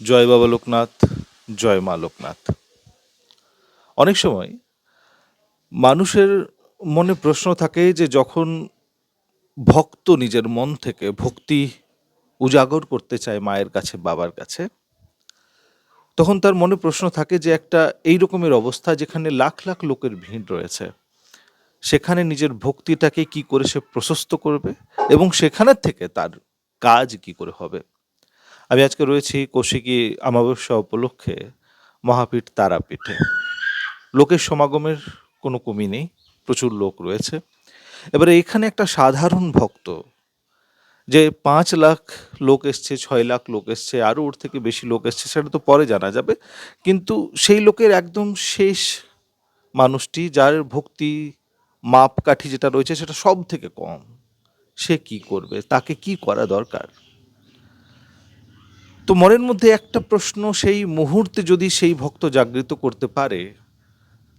জয় বাবা লোকনাথ, জয় মা লোকনাথ। অনেক সময় মানুষের মনে প্রশ্ন থাকে যে যখন ভক্ত নিজের মন থেকে ভক্তি উজাগর করতে চায় মায়ের কাছে, বাবার কাছে, তখন তার মনে প্রশ্ন থাকে যে একটা এই রকমের অবস্থা যেখানে লাখ লাখ লোকের ভিড় রয়েছে, সেখানে নিজের ভক্তিটাকে কি করে সে প্রশস্ত করবে এবং সেখানের থেকে তার কাজ কি করে হবে? আমি আজকে রয়েছি কৌশিকী অমাবস্যা উপলক্ষে মহাপীঠ তারাপীঠে। লোকের সমাগমের কোনো কমি নেই, প্রচুর লোক রয়েছে। এবারে এখানে একটা সাধারণ ভক্ত, যে পাঁচ লাখ লোক এসছে, ছয় লাখ লোক এসছে আরও ওর থেকে বেশি লোক এসছে, সেটা তো পরে জানা যাবে। কিন্তু সেই লোকের একদম শেষ মানুষটি, যার ভক্তি মাপকাঠি যেটা রয়েছে, সেটা সব থেকে কম। সে কি করবে? তাকে কি করা দরকার? তো মনের মধ্যে একটা প্রশ্ন, সেই মুহূর্তে যদি সেই ভক্ত জাগৃত করতে পারে,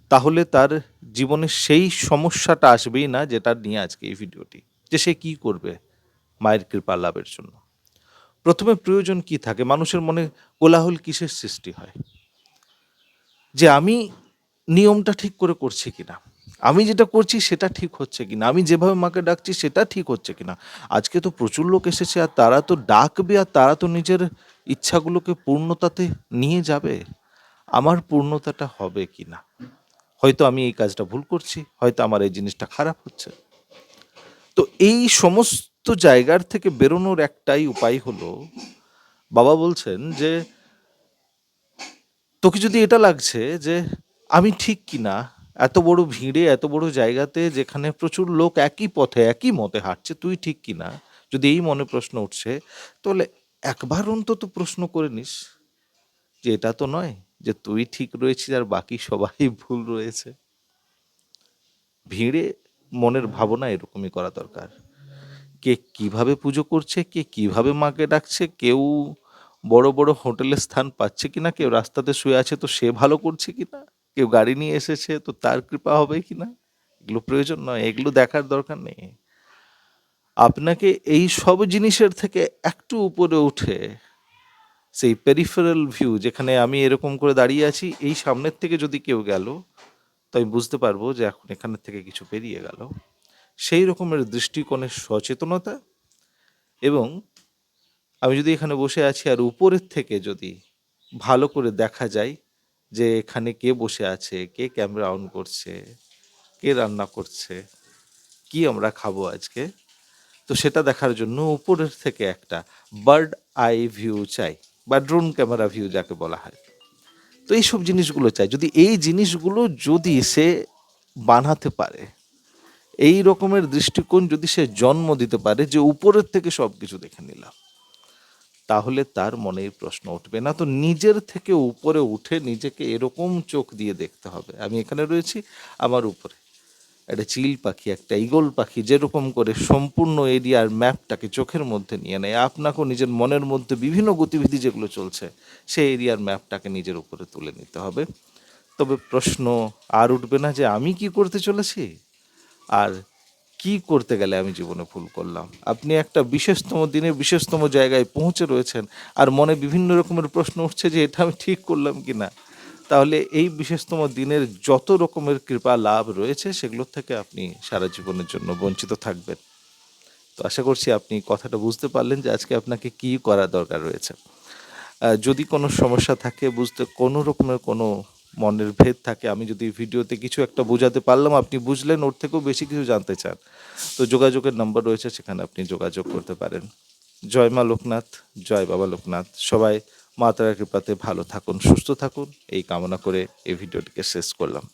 তাহলে তার জীবনে সেই সমস্যাটা আসবেই না যেটা নিয়ে আজকে এই ভিডিওটি, যে সে কি করবে মায়ের কৃপা লাভের জন্য। প্রথমে প্রয়োজন কি থাকে? মানুষের মনে কোলাহল কিসের সৃষ্টি হয়? যে আমি নিয়মটা ঠিক করে করছি কিনা? আমি যেটা করছি সেটা ঠিক হচ্ছে কিনা? আমি যেভাবে মাকে ডাকছি সেটা ঠিক হচ্ছে কিনা? আজকে তো প্রচুর লোক এসেছে আর তারা তো ডাকবে আর তারা তো নিজের ইচ্ছাগুলোকে পূর্ণতাতে নিয়ে যাবে। আমার পূর্ণতাটা হবে কি না হয়তো আমি এই কাজটা ভুল করছি, হয়তো আমার এই জিনিসটা খারাপ হচ্ছে। তো এই সমস্ত জায়গার থেকে বেরোনোর একটাই উপায় হলো, বাবা বলছেন যে, তোকে যদি এটা লাগছে যে, আমি ঠিক কিনা? এত বড় ভিড়ে, এত বড় জায়গাতে যেখানে প্রচুর লোক একই পথে, একই মতে হাঁটছে, তুই ঠিক কিনা? যদি এই মনে প্রশ্ন উঠছে, তাহলে একবার অন্তত প্রশ্ন করে নিস যে এটা তো নয় যে তুই ঠিক রয়েছিস আর বাকি সবাই ভুল রয়েছে। ভিড়ে মনের ভাবনা এরকমই করা দরকার। কে কীভাবে পুজো করছে, কে কীভাবে মাকে ডাকছে, কেউ বড় বড় হোটেলে স্থান পাচ্ছে কিনা, কেউ রাস্তাতে শুয়ে আছে, তো সে ভালো করছে কিনা? কেউ গাড়ি নিয়ে এসেছে, তো তার কৃপা হবে কিনা এগুলো প্রয়োজন নয়, এগুলো দেখার দরকার নেই। আপনাকে এই সব জিনিসের থেকে একটু উপরে উঠে সেই পেরিফেরাল ভিউ যেখানে আমি এরকম করে দাঁড়িয়ে আছি, এই সামনের থেকে যদি কেউ গেল, তো আমি বুঝতে পারব যে এখন এখানের থেকে কিছু পেরিয়ে গেল। সেই রকমের দৃষ্টিকোণের সচেতনতা এবং আমি যদি এখানে বসে আছি আর উপরের থেকে যদি ভালো করে দেখা যায় যে এখানে কে বসে আছে, কে ক্যামেরা অন করছে, কে রান্না করছে, কি আমরা খাব আজকে? তো সেটা দেখার জন্য উপরের থেকে একটা বার্ড আই ভিউ চাই বা ড্রোন ক্যামেরা ভিউ যাকে বলা হয়। তো এইসব জিনিসগুলো চাই। যদি এই জিনিসগুলো যদি সে বানাতে পারে, এই রকমের দৃষ্টিকোণ যদি সে জন্ম দিতে পারে যে উপরের থেকে সব কিছু দেখে নিলাম তাহলে তার মনে এই প্রশ্ন উঠবে। না তো নিজের থেকে উপরে উঠে নিজেকে এরকম চোখ দিয়ে দেখতে হবে। আমি এখানে রয়েছি আমার উপরে। একটা চিল পাখি, একটা ইগল পাখি যেরকম করে সম্পূর্ণ এরিয়ার ম্যাপটাকে চোখের মধ্যে নিয়ে নেয়। আপনাকেও নিজের মনের মধ্যে বিভিন্ন গতিবিধি যেগুলো চলছে, সেই এরিয়ার ম্যাপটাকে নিজের উপরে তুলে নিতে হবে। তবে প্রশ্ন আর উঠবে না যে আমি কি করতে চলেছি? আর কি করতে গেলে আমি জীবনে ভুল করলাম? আপনি একটা বিশেষতম দিনে বিশেষতম জায়গায় পৌঁছে রয়েছেন আর মনে বিভিন্ন রকমের প্রশ্ন উঠছে যে এটা আমি ঠিক করলাম কি না তাহলে এই বিশেষতম দিনের যত রকমের কৃপা লাভ রয়েছে সেগুলোর থেকে আপনি সারা জীবনের জন্য বঞ্চিত থাকবেন। তো আশা করছি আপনি কথাটা বুঝতে পারলেন যে আজকে আপনাকে কি করা দরকার রয়েছে। যদি কোনো সমস্যা থাকে, বুঝতে কোনো রকমের কোনো মনের ভেদ থাকে। আমি যদি ভিডিওতে কিছু একটা বোঝাতে পারলাম, আপনি বুঝলেন, ওর থেকেও বেশি কিছু জানতে চান। তো যোগাযোগের নাম্বার রয়েছে, সেখানে আপনি যোগাযোগ করতে পারেন। জয় মা লোকনাথ, জয় বাবা লোকনাথ। সবাই মা তারার কৃপাতে ভালো থাকুন, সুস্থ থাকুন। এই কামনা করে এই ভিডিওটিকে শেষ করলাম।